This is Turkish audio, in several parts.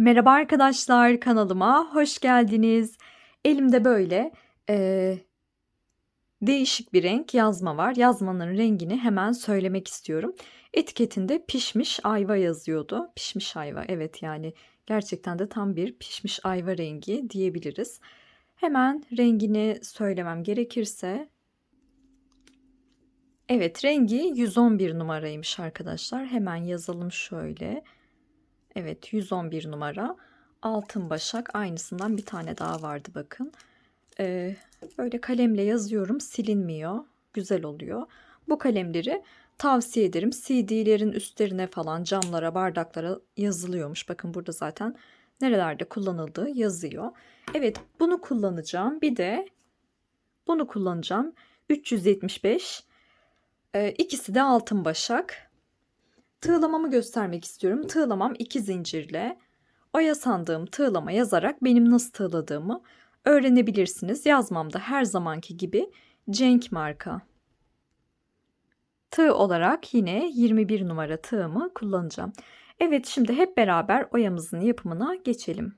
Merhaba arkadaşlar kanalıma hoş geldiniz. Elimde böyle eee, değişik bir renk yazma var. Yazmanın rengini hemen söylemek istiyorum. Etiketinde pişmiş ayva yazıyordu. Pişmiş ayva evet yani gerçekten de tam bir pişmiş ayva rengi diyebiliriz. Hemen rengini söylemem gerekirse Evet rengi 111 numaraymış arkadaşlar. Hemen yazalım şöyle. Evet 111 numara. Altın başak aynısından bir tane daha vardı bakın. Ee, böyle kalemle yazıyorum silinmiyor. Güzel oluyor. Bu kalemleri tavsiye ederim. CD'lerin üstlerine falan camlara bardaklara yazılıyormuş. Bakın burada zaten nerelerde kullanıldığı yazıyor. Evet bunu kullanacağım. Bir de bunu kullanacağım. 375 ee, ikisi de altın başak. Tığlamamı göstermek istiyorum. Tığlamam iki zincirle. Oya sandığım tığlama yazarak benim nasıl tığladığımı öğrenebilirsiniz. Yazmamda her zamanki gibi Cenk marka. Tığ olarak yine 21 numara tığımı kullanacağım. Evet şimdi hep beraber oyamızın yapımına geçelim.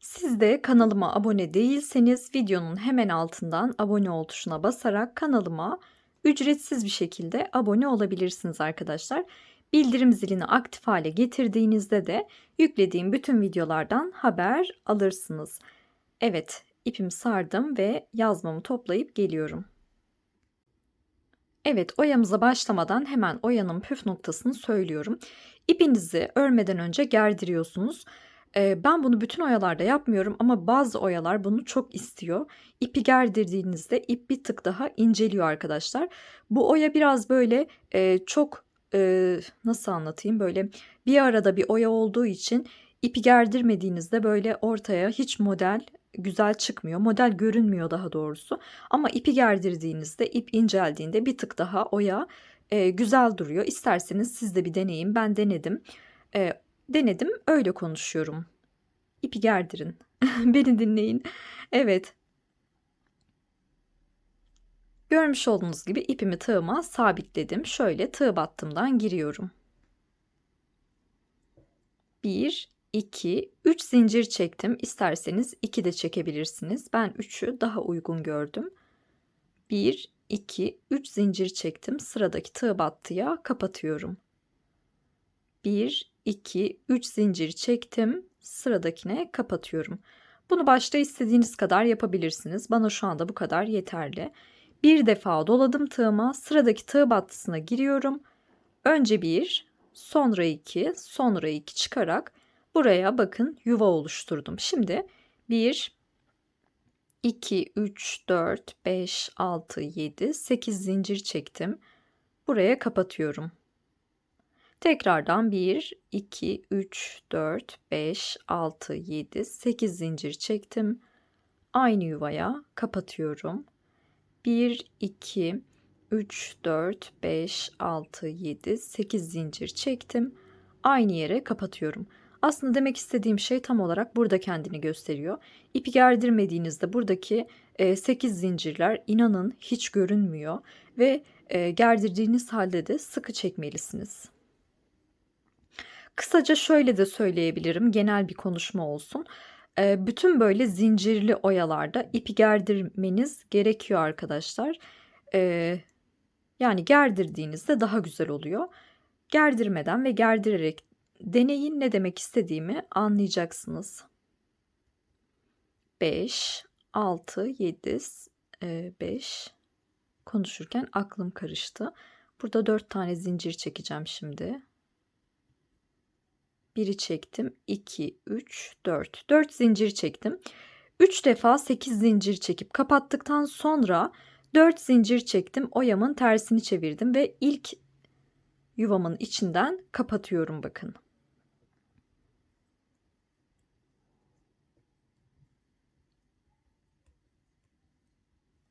Siz de kanalıma abone değilseniz videonun hemen altından abone ol tuşuna basarak kanalıma ücretsiz bir şekilde abone olabilirsiniz arkadaşlar. Bildirim zilini aktif hale getirdiğinizde de yüklediğim bütün videolardan haber alırsınız. Evet, ipimi sardım ve yazmamı toplayıp geliyorum. Evet, oyamıza başlamadan hemen oyanın püf noktasını söylüyorum. İpinizi örmeden önce gerdiriyorsunuz. Ben bunu bütün oyalarda yapmıyorum ama bazı oyalar bunu çok istiyor. İpi gerdirdiğinizde ip bir tık daha inceliyor arkadaşlar. Bu oya biraz böyle e, çok e, nasıl anlatayım böyle bir arada bir oya olduğu için ipi gerdirmediğinizde böyle ortaya hiç model güzel çıkmıyor. Model görünmüyor daha doğrusu. Ama ipi gerdirdiğinizde ip inceldiğinde bir tık daha oya e, güzel duruyor. İsterseniz siz de bir deneyin. Ben denedim. E, denedim öyle konuşuyorum. İpi gerdirin. Beni dinleyin. Evet. Görmüş olduğunuz gibi ipimi tığıma sabitledim. Şöyle tığ battımdan giriyorum. 1, 2, 3 zincir çektim. İsterseniz 2 de çekebilirsiniz. Ben 3'ü daha uygun gördüm. 1, 2, 3 zincir çektim. Sıradaki tığ battıya kapatıyorum. 1, 2, 3 zincir çektim. Sıradakine kapatıyorum. Bunu başta istediğiniz kadar yapabilirsiniz. Bana şu anda bu kadar yeterli. Bir defa doladım tığıma. Sıradaki tığ battısına giriyorum. Önce bir, sonra iki, sonra iki çıkarak buraya bakın yuva oluşturdum. Şimdi 1, 2, 3, 4, 5, 6, 7, 8 zincir çektim. Buraya kapatıyorum. Tekrardan 1, 2, 3, 4, 5, 6, 7, 8 zincir çektim. Aynı yuvaya kapatıyorum. 1, 2, 3, 4, 5, 6, 7, 8 zincir çektim. Aynı yere kapatıyorum. Aslında demek istediğim şey tam olarak burada kendini gösteriyor. İpi gerdirmediğinizde buradaki 8 zincirler inanın hiç görünmüyor ve gerdirdiğiniz halde de sıkı çekmelisiniz. Kısaca şöyle de söyleyebilirim, genel bir konuşma olsun. Bütün böyle zincirli oyalarda ipi gerdirmeniz gerekiyor arkadaşlar. Yani gerdirdiğinizde daha güzel oluyor. Gerdirmeden ve gerdirerek deneyin ne demek istediğimi anlayacaksınız. 5, 6, 7, 5 konuşurken aklım karıştı. Burada 4 tane zincir çekeceğim şimdi. Biri çektim. 2, 3, 4. 4 zincir çektim. 3 defa 8 zincir çekip kapattıktan sonra 4 zincir çektim. Oyamın tersini çevirdim ve ilk yuvamın içinden kapatıyorum bakın.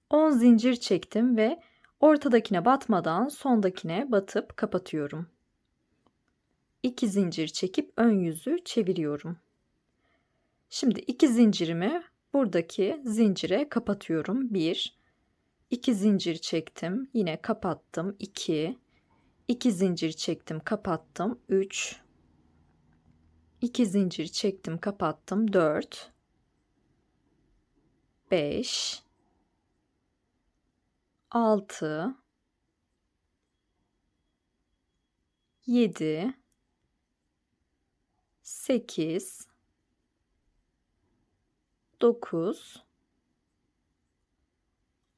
On zincir çektim ve ortadakine batmadan sondakine batıp kapatıyorum. 2 zincir çekip ön yüzü çeviriyorum. Şimdi iki zincirimi buradaki zincire kapatıyorum. 1 2 zincir çektim, yine kapattım. 2 2 zincir çektim, kapattım. 3 2 zincir çektim, kapattım. 4 5 6 7 8 9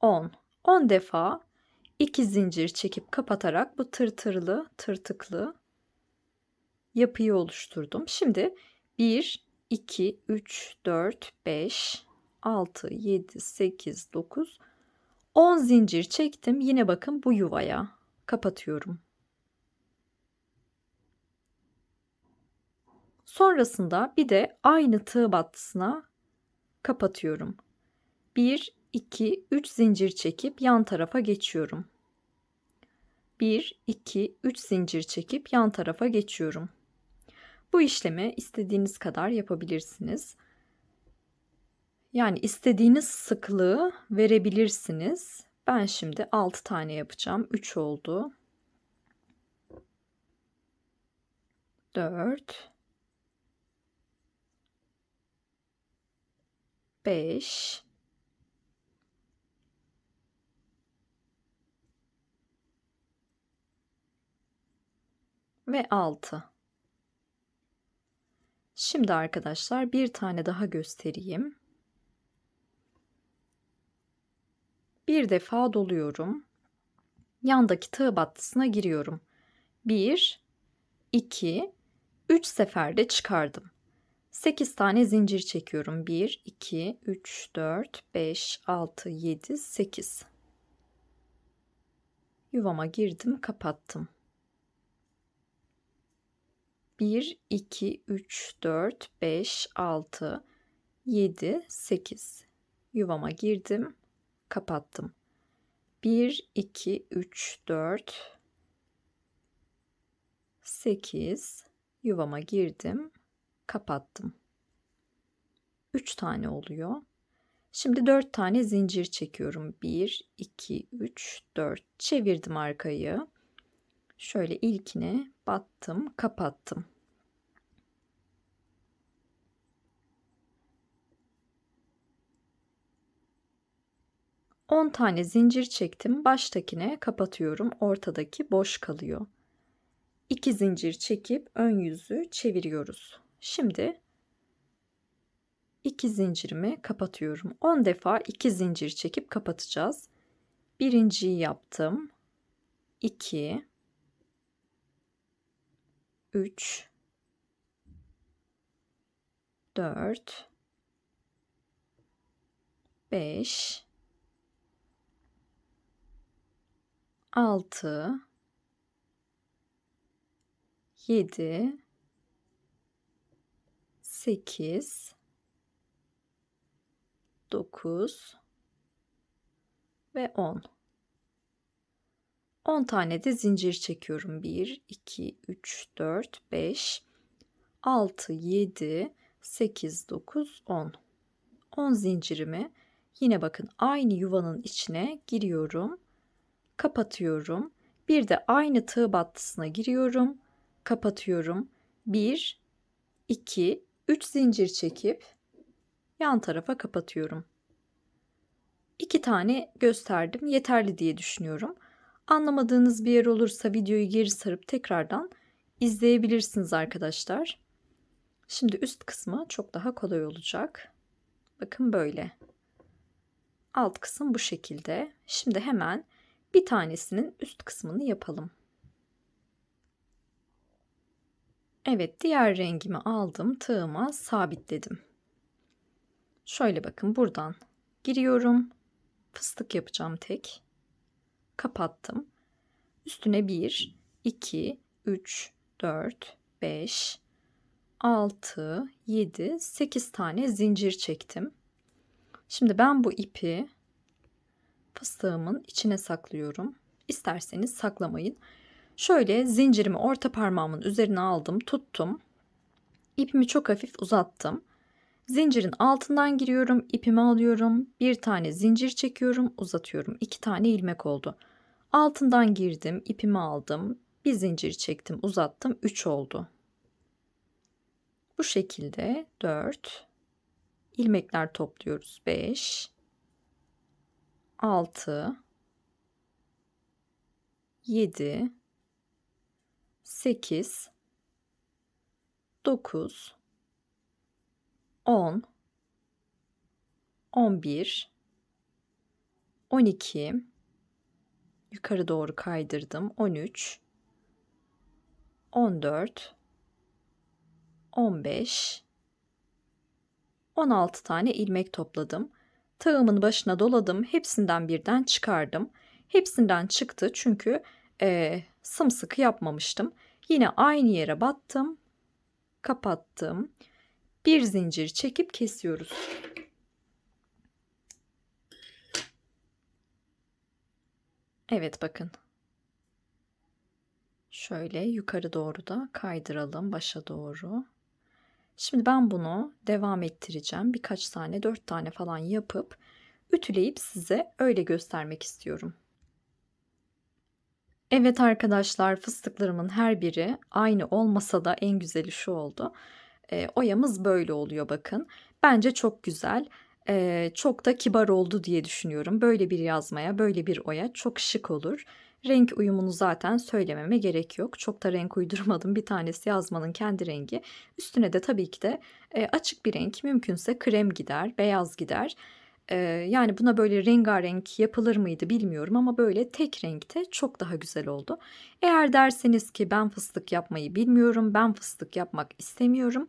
10 10 defa 2 zincir çekip kapatarak bu tırtırlı tırtıklı yapıyı oluşturdum. Şimdi 1 2 3 4 5 6 7 8 9 10 zincir çektim. Yine bakın bu yuvaya kapatıyorum. Sonrasında bir de aynı tığ battısına kapatıyorum. 1 2 3 zincir çekip yan tarafa geçiyorum. 1 2 3 zincir çekip yan tarafa geçiyorum. Bu işlemi istediğiniz kadar yapabilirsiniz. Yani istediğiniz sıklığı verebilirsiniz. Ben şimdi 6 tane yapacağım. 3 oldu. 4 5 ve 6. Şimdi arkadaşlar bir tane daha göstereyim. Bir defa doluyorum. Yandaki tığ battısına giriyorum. 1 2 3 seferde çıkardım. 8 tane zincir çekiyorum. 1 2 3 4 5 6 7 8. Yuvama girdim, kapattım. 1 2 3 4 5 6 7 8. Yuvama girdim, kapattım. 1 2 3 4 8 yuvama girdim, kapattım. 3 tane oluyor. Şimdi 4 tane zincir çekiyorum. 1 2 3 4 çevirdim arkayı. Şöyle ilkine battım, kapattım. On tane zincir çektim. Baştakine kapatıyorum. Ortadaki boş kalıyor. 2 zincir çekip ön yüzü çeviriyoruz. Şimdi 2 zincirimi kapatıyorum. 10 defa 2 zincir çekip kapatacağız. Birinciyi yaptım. 2 3 4 5 6 7 8 9 ve 10 10 tane de zincir çekiyorum. 1, 2, 3, 4, 5, 6, 7, 8, 9, 10. 10 zincirimi yine bakın aynı yuvanın içine giriyorum. Kapatıyorum. Bir de aynı tığ battısına giriyorum. Kapatıyorum. 1, 2, 3 zincir çekip yan tarafa kapatıyorum. 2 tane gösterdim. Yeterli diye düşünüyorum. Anlamadığınız bir yer olursa videoyu geri sarıp tekrardan izleyebilirsiniz arkadaşlar. Şimdi üst kısmı çok daha kolay olacak. Bakın böyle. Alt kısım bu şekilde. Şimdi hemen bir tanesinin üst kısmını yapalım. Evet, diğer rengimi aldım, tığıma sabitledim. Şöyle bakın buradan giriyorum. Fıstık yapacağım tek kapattım. Üstüne 1, 2, 3, 4, 5, 6, 7, 8 tane zincir çektim. Şimdi ben bu ipi fıstığımın içine saklıyorum. İsterseniz saklamayın. Şöyle zincirimi orta parmağımın üzerine aldım, tuttum. İpimi çok hafif uzattım. Zincirin altından giriyorum, ipimi alıyorum, bir tane zincir çekiyorum, uzatıyorum. İki tane ilmek oldu. Altından girdim, ipimi aldım, bir zincir çektim, uzattım, üç oldu. Bu şekilde 4 ilmekler topluyoruz. 5 6 7 8 9 10 11 12 yukarı doğru kaydırdım 13 14 15 16 tane ilmek topladım. Tığımın başına doladım. Hepsinden birden çıkardım. Hepsinden çıktı çünkü e, sımsıkı yapmamıştım. Yine aynı yere battım. Kapattım. Bir zincir çekip kesiyoruz. Evet bakın. Şöyle yukarı doğru da kaydıralım başa doğru. Şimdi ben bunu devam ettireceğim. Birkaç tane, dört tane falan yapıp ütüleyip size öyle göstermek istiyorum. Evet arkadaşlar fıstıklarımın her biri aynı olmasa da en güzeli şu oldu. E, oyamız böyle oluyor bakın. Bence çok güzel. E, çok da kibar oldu diye düşünüyorum. Böyle bir yazmaya, böyle bir oya çok şık olur. Renk uyumunu zaten söylememe gerek yok. Çok da renk uydurmadım. Bir tanesi yazmanın kendi rengi. Üstüne de tabii ki de e, açık bir renk. Mümkünse krem gider, beyaz gider. Yani buna böyle rengarenk yapılır mıydı bilmiyorum ama böyle tek renkte çok daha güzel oldu. Eğer derseniz ki ben fıstık yapmayı bilmiyorum, ben fıstık yapmak istemiyorum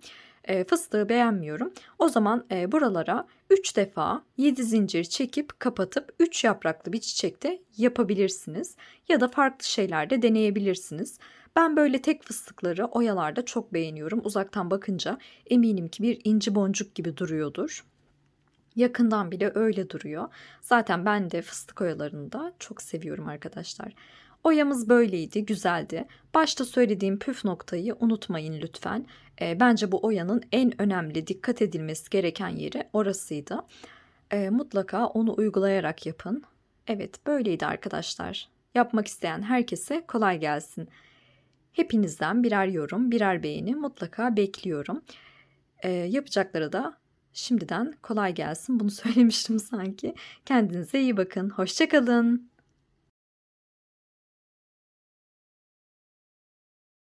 fıstığı beğenmiyorum. O zaman buralara 3 defa 7 zincir çekip kapatıp 3 yapraklı bir çiçekte yapabilirsiniz. Ya da farklı şeyler de deneyebilirsiniz. Ben böyle tek fıstıkları oyalarda çok beğeniyorum. Uzaktan bakınca eminim ki bir inci boncuk gibi duruyordur. Yakından bile öyle duruyor. Zaten ben de fıstık oyalarını da çok seviyorum arkadaşlar. Oyamız böyleydi, güzeldi. Başta söylediğim püf noktayı unutmayın lütfen. E, bence bu oyanın en önemli dikkat edilmesi gereken yeri orasıydı. E, mutlaka onu uygulayarak yapın. Evet böyleydi arkadaşlar. Yapmak isteyen herkese kolay gelsin. Hepinizden birer yorum, birer beğeni mutlaka bekliyorum. E, yapacaklara da şimdiden kolay gelsin. Bunu söylemiştim sanki. Kendinize iyi bakın. Hoşçakalın.